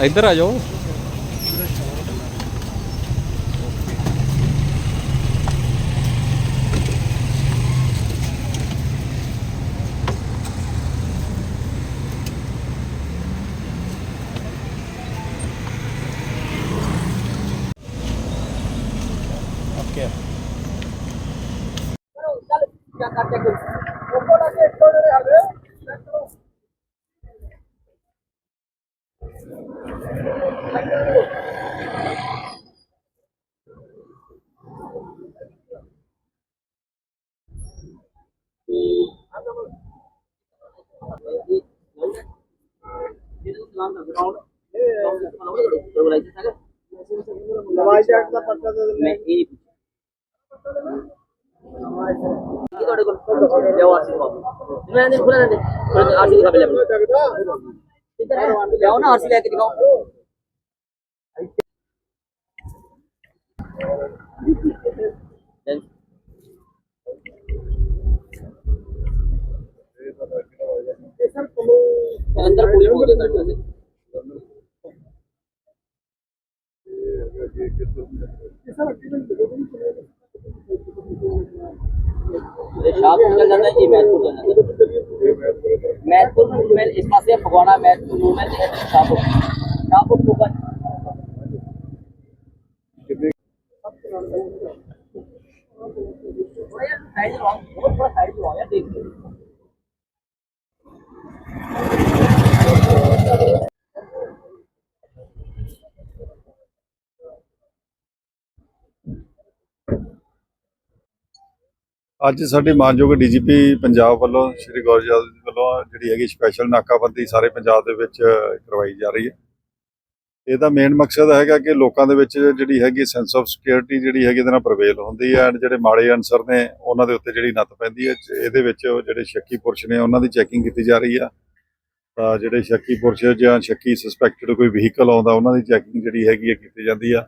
ਇੱਧਰ ਆ ਜਾਓ ਓਕੇ ਨਵਾਜ਼ ਜੱਟ ਦਾ ਪਰਚਾ ਦੇ ਦਿੰਦੇ ਮੈਂ ਇਹ ਇਹ ਤੁਹਾਡੇ ਕੋਲ ਲਿਆਓ ਆਰਸੀ ਬਾਬੂ ਮੈਂ ਨਹੀਂ ਖੁੱਲਾ ਦੇ ਆਰਸੀ ਅੱਜ ਸਾਡੇ ਮਾਨਯੋਗ ਡੀਜੀਪੀ ਪੰਜਾਬ ਵੱਲੋਂ, ਸ਼੍ਰੀ ਗੌਰਜਾਲ ਵੱਲੋਂ ਜਿਹੜੀ ਹੈਗੀ ਸਪੈਸ਼ਲ ਨਾਕਾਬੰਦੀ ਸਾਰੇ ਪੰਜਾਬ ਦੇ ਵਿੱਚ ਕਰਵਾਈ ਜਾ ਰਹੀ ਹੈ। ਇਹਦਾ ਮੇਨ ਮਕਸਦ ਹੈਗਾ ਕਿ ਲੋਕਾਂ ਦੇ ਵਿੱਚ ਜਿਹੜੀ ਹੈਗੀ ਸੈਂਸ ਆਫ ਸਿਕਿਉਰਿਟੀ ਜਿਹੜੀ ਹੈਗੀ ਇਹਦੇ ਨਾਲ ਪ੍ਰਵੇਲ ਹੁੰਦੀ ਹੈ ਐਂਡ ਜਿਹੜੇ ਮਾੜੇ ਅਨਸਰ ਨੇ, ਉਹਨਾਂ ਦੇ ਉੱਤੇ ਜਿਹੜੀ ਨੱਥ ਪੈਂਦੀ ਹੈ। ਇਹਦੇ ਵਿੱਚ ਜਿਹੜੇ ਸ਼ੱਕੀ ਪੁਰਸ਼ ਨੇ, ਉਹਨਾਂ ਦੀ ਚੈਕਿੰਗ ਕੀਤੀ ਜਾ ਰਹੀ ਆ। ਤਾਂ ਜਿਹੜੇ ਸ਼ੱਕੀ ਪੁਰਸ਼ ਜਾਂ ਸ਼ੱਕੀ ਸਸਪੈਕਟਡ ਕੋਈ ਵਹੀਕਲ ਆਉਂਦਾ, ਉਹਨਾਂ ਦੀ ਚੈਕਿੰਗ ਜਿਹੜੀ ਹੈਗੀ ਹੈ ਕੀਤੀ ਜਾਂਦੀ ਆ।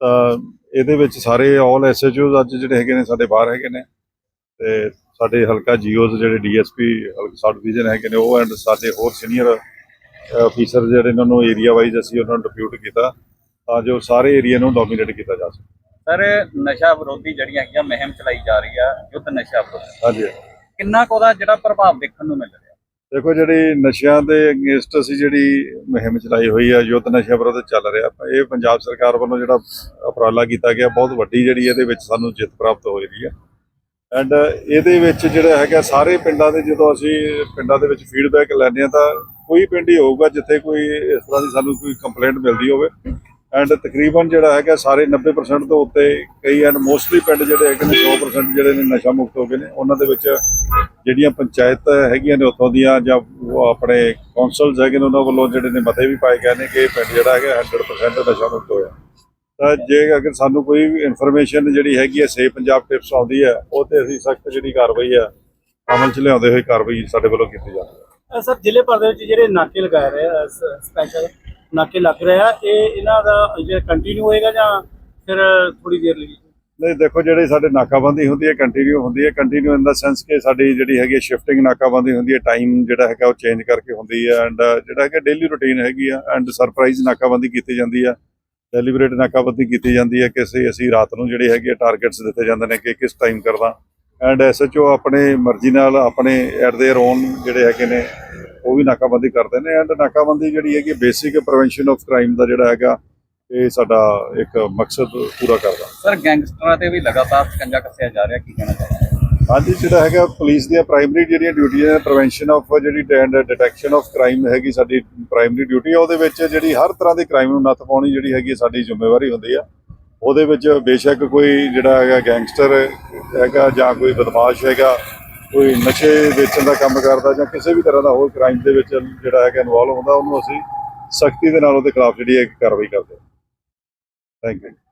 ਤਾਂ ਇਹਦੇ ਵਿੱਚ ਸਾਰੇ ਆਲ ਐਸਐਚਓਜ਼ ਅੱਜ ਜਿਹੜੇ ਹੈਗੇ ਨੇ, ਸਾਡੇ ਬਾਹਰ ਹੈਗੇ ਨੇ। ਤੇ ਸਾਡੇ ਹਲਕਾ ਜੀਓਜ਼ ਜਿਹੜੇ ਡੀਐਸਪੀ ਸਬ ਡਿਵੀਜ਼ਨ ਹੈਗੇ ਨੇ ਉਹ ਐਂਡ ਸਾਡੇ ਹੋਰ ਸੀਨੀਅਰ ਅਫੀਸਰ ਜਿਹੜੇ ਇਹਨਾਂ ਨੂੰ ਏਰੀਆ ਵਾਈਜ਼ ਅਸੀਂ ਉਹਨਾਂ ਨੂੰ ਡਿਪਿਊਟ ਕੀਤਾ ਤਾਂ ਜੋ ਸਾਰੇ ਏਰੀਆ ਨੂੰ ਡੋਮੀਨੇਟ ਕੀਤਾ ਜਾ ਸਕੇ। ਸਰ ਨਸ਼ਾ ਵਿਰੋਧੀ ਜਿਹੜੀਆਂ ਹੈਗੀਆਂ ਮੁਹਿੰਮ ਚਲਾਈ ਜਾ ਰਹੀ ਆ ਯੁੱਧ ਨਸ਼ਾ ਵਿਰੋਧੀ। ਹਾਂਜੀ। ਕਿੰਨਾ ਕੁ ਉਹਦਾ ਜਿਹੜਾ ਪ੍ਰਭਾਵ ਦੇਖਣ ਨੂੰ ਮਿਲ ਰਿਹਾ? ਦੇਖੋ ਜਿਹੜੀ ਨਸ਼ਿਆਂ ਦੇ ਅਗੇਂਸਟ ਅਸੀਂ ਜਿਹੜੀ ਮੁਹਿੰਮ ਚਲਾਈ ਹੋਈ ਆ ਯੁੱਧ ਨਸ਼ਾ ਵਿਰੋਧ ਚੱਲ ਰਿਹਾ ਇਹ ਪੰਜਾਬ ਸਰਕਾਰ ਵੱਲੋਂ ਜਿਹੜਾ ਉਪਰਾਲਾ ਕੀਤਾ ਗਿਆ ਬਹੁਤ ਵੱਡੀ ਜਿਹੜੀ ਇਹਦੇ ਵਿੱਚ ਸਾਨੂੰ ਜਿੱਤ ਪ੍ਰਾਪਤ ਹੋਈ ਰਹੀ ਹੈ ਐਂਡ ਇਹਦੇ ਵਿੱਚ ਜਿਹੜਾ ਹੈਗਾ ਸਾਰੇ ਪਿੰਡਾਂ ਦੇ ਜਦੋਂ ਅਸੀਂ ਪਿੰਡਾਂ ਦੇ ਵਿੱਚ ਫੀਡਬੈਕ ਲੈਂਦੇ ਆ ਤਾਂ ਕੋਈ ਪਿੰਡ ਹੀ ਹੋਊਗਾ ਜਿੱਥੇ ਕੋਈ ਇਸ ਤਰ੍ਹਾਂ ਦੀ ਸਾਨੂੰ ਕੋਈ ਕੰਪਲੇਂਟ ਮਿਲਦੀ ਹੋਵੇ। ਐਂਡ ਤਕਰੀਬਨ ਜਿਹੜਾ ਹੈਗਾ ਸਾਰੇ 90% ਤੋਂ ਉੱਤੇ ਕਈ ਐਂਡ ਮੋਸਟਲੀ ਪਿੰਡ ਜਿਹੜੇ ਹੈਗੇ ਨੇ 100% ਜਿਹੜੇ ਨੇ ਨਸ਼ਾ ਮੁਕਤ ਹੋ ਗਏ ਨੇ। ਉਹਨਾਂ ਦੇ ਵਿੱਚ ਜਿਹੜੀਆਂ ਪੰਚਾਇਤ ਹੈਗੀਆਂ ਨੇ ਉੱਥੋਂ ਦੀਆਂ ਜਾਂ ਆਪਣੇ ਕੌਂਸਲਸ ਹੈਗੇ ਨੇ, ਉਹਨਾਂ ਵੱਲੋਂ ਜਿਹੜੇ ਨੇ ਮਤੇ ਵੀ ਪਾਏ ਗਏ ਨੇ ਕਿ ਇਹ ਪਿੰਡ ਜਿਹੜਾ ਹੈਗਾ 100% ਨਸ਼ਾ ਮੁਕਤ ਹੋਇਆ। ਤਾਂ ਜੇ ਅਗਰ ਸਾਨੂੰ ਕੋਈ ਵੀ ਇਨਫੋਰਮੇਸ਼ਨ ਜਿਹੜੀ ਹੈਗੀ ਹੈ ਸੇ ਪੰਜਾਬ ਟਿਪਸ ਆਉਂਦੀ ਹੈ ਉਹ ਤੇ ਅਸੀਂ ਸਖਤ ਜਿਹੜੀ ਕਾਰਵਾਈ ਆ ਅਮਲ ਚ ਲਿਆਉਂਦੇ ਹੋਏ ਕਾਰਵਾਈ ਸਾਡੇ ਵੱਲੋਂ ਕੀਤੀ ਜਾਂਦੀ ਹੈ। ਸਰ ਜ਼ਿਲ੍ਹੇ ਭਰ ਦੇ ਵਿੱਚ ਜਿਹੜੇ ਨਾਕੇ ਲਗਾਏ ਰਹੇ ਸਪੈਸ਼ਲ ਨਾਕੇ ਲੱਗ ਰਹੇ ਆ ਇਹ ਇਹਨਾਂ ਦਾ ਜਿਹੜਾ ਕੰਟੀਨਿਊ ਹੋਏਗਾ ਜਾਂ ਫਿਰ ਥੋੜੀ ਦੇਰ ਲਈ? ਨਹੀਂ ਦੇਖੋ ਜਿਹੜੇ ਸਾਡੇ ਨਾਕਾਬੰਦੀ ਹੁੰਦੀ ਹੈ ਕੰਟੀਨਿਊ ਹੁੰਦੀ ਹੈ ਕੰਟੀਨਿਊ ਇਨ ਦਾ ਸੈਂਸ ਕਿ ਸਾਡੀ ਜਿਹੜੀ ਹੈਗੀ ਸ਼ਿਫਟਿੰਗ ਨਾਕਾਬੰਦੀ ਹੁੰਦੀ ਹੈ ਟਾਈਮ ਜਿਹੜਾ ਹੈਗਾ ਉਹ ਚੇਂਜ ਕਰਕੇ ਹੁੰਦੀ ਹੈ ਐਂਡ ਜਿਹੜਾ ਹੈਗਾ ਡੇਲੀ ਰੁਟੀਨ ਹੈਗੀ ਆ ਐਂਡ ਸਰਪ੍ਰਾਈਜ਼ ਨਾਕਾਬੰਦੀ ਕੀਤੀ ਜਾਂਦੀ ਆ ਡੈਲੀਬਰੇਟ ਨਾਕਾਬੰਦੀ ਕੀਤੀ ਜਾਂਦੀ ਹੈ ਕਿਸੇ ਅਸੀਂ ਰਾਤ ਨੂੰ ਜਿਹੜੇ ਹੈਗੇ ਟਾਰਗੇਟਸ ਦਿੱਤੇ ਜਾਂਦੇ ਨੇ ਕਿ ਕਿਸ ਟਾਈਮ ਕਰਨਾ ਐਂਡ ਐਸਐਚਓ ਆਪਣੇ ਮਰਜ਼ੀ ਨਾਲ ਆਪਣੇ ਐਟ देयर ਓਨ ਜਿਹੜੇ ਹੈਗੇ ਨੇ ਉਹ ਵੀ ਨਾਕਾਬੰਦੀ ਕਰਦੇ ਨੇ ਐਂਡ ਨਾਕਾਬੰਦੀ ਜਿਹੜੀ ਹੈਗੀ ਬੇਸਿਕ ਪ੍ਰੀਵੈਂਸ਼ਨ ਆਫ ਕ੍ਰਾਈਮ ਦਾ ਜਿਹੜਾ ਹੈਗਾ ਇਹ ਸਾਡਾ ਇੱਕ ਮਕਸਦ ਪੂਰਾ ਕਰਦਾ ਸਰ ਗੈਂਗਸਟਰਾਂ ਤੇ ਵੀ ਲਗਾਤਾਰ ਸਕੰਜਾ ਕੱਸਿਆ ਜਾ ਰਿਹਾ ਕੀ ਕਹਿਣਾ ਚਾਹੁੰਦੇ ਹਾਂਜੀ, ਜਿਹੜਾ ਹੈਗਾ ਪੁਲਿਸ ਦੀਆਂ ਪ੍ਰਾਇਮਰੀ ਜਿਹੜੀਆਂ ਡਿਊਟੀਆਂ ਨੇ ਪ੍ਰੀਵੈਂਸ਼ਨ ਆਫ ਜਿਹੜੀ ਐਂਡ ਡਿਟੈਕਸ਼ਨ ਆਫ ਕ੍ਰਾਈਮ ਹੈਗੀ ਸਾਡੀ ਪ੍ਰਾਇਮਰੀ ਡਿਊਟੀ ਆ, ਉਹਦੇ ਵਿੱਚ ਜਿਹੜੀ ਹਰ ਤਰ੍ਹਾਂ ਦੇ ਕ੍ਰਾਈਮ ਨੂੰ ਨੱਥ ਪਾਉਣੀ ਜਿਹੜੀ ਹੈਗੀ ਸਾਡੀ ਜ਼ਿੰਮੇਵਾਰੀ ਹੁੰਦੀ ਆ। ਉਹਦੇ ਵਿੱਚ ਬੇਸ਼ੱਕ ਕੋਈ ਜਿਹੜਾ ਹੈਗਾ ਗੈਂਗਸਟਰ ਹੈਗਾ ਜਾਂ ਕੋਈ ਬਦਮਾਸ਼ ਹੈਗਾ, ਕੋਈ ਨਸ਼ੇ ਵੇਚਣ ਦਾ ਕੰਮ ਕਰਦਾ ਜਾਂ ਕਿਸੇ ਵੀ ਤਰ੍ਹਾਂ ਦਾ ਹੋਰ ਕ੍ਰਾਈਮ ਦੇ ਵਿੱਚ ਜਿਹੜਾ ਹੈਗਾ ਇਨਵੋਲਵ ਹੁੰਦਾ, ਉਹਨੂੰ ਅਸੀਂ ਸਖਤੀ ਦੇ ਨਾਲ ਉਹਦੇ ਖਿਲਾਫ ਜਿਹੜੀ ਹੈ ਕਾਰਵਾਈ ਕਰਦੇ ਹਾਂ ਥੈਂਕ ਯੂ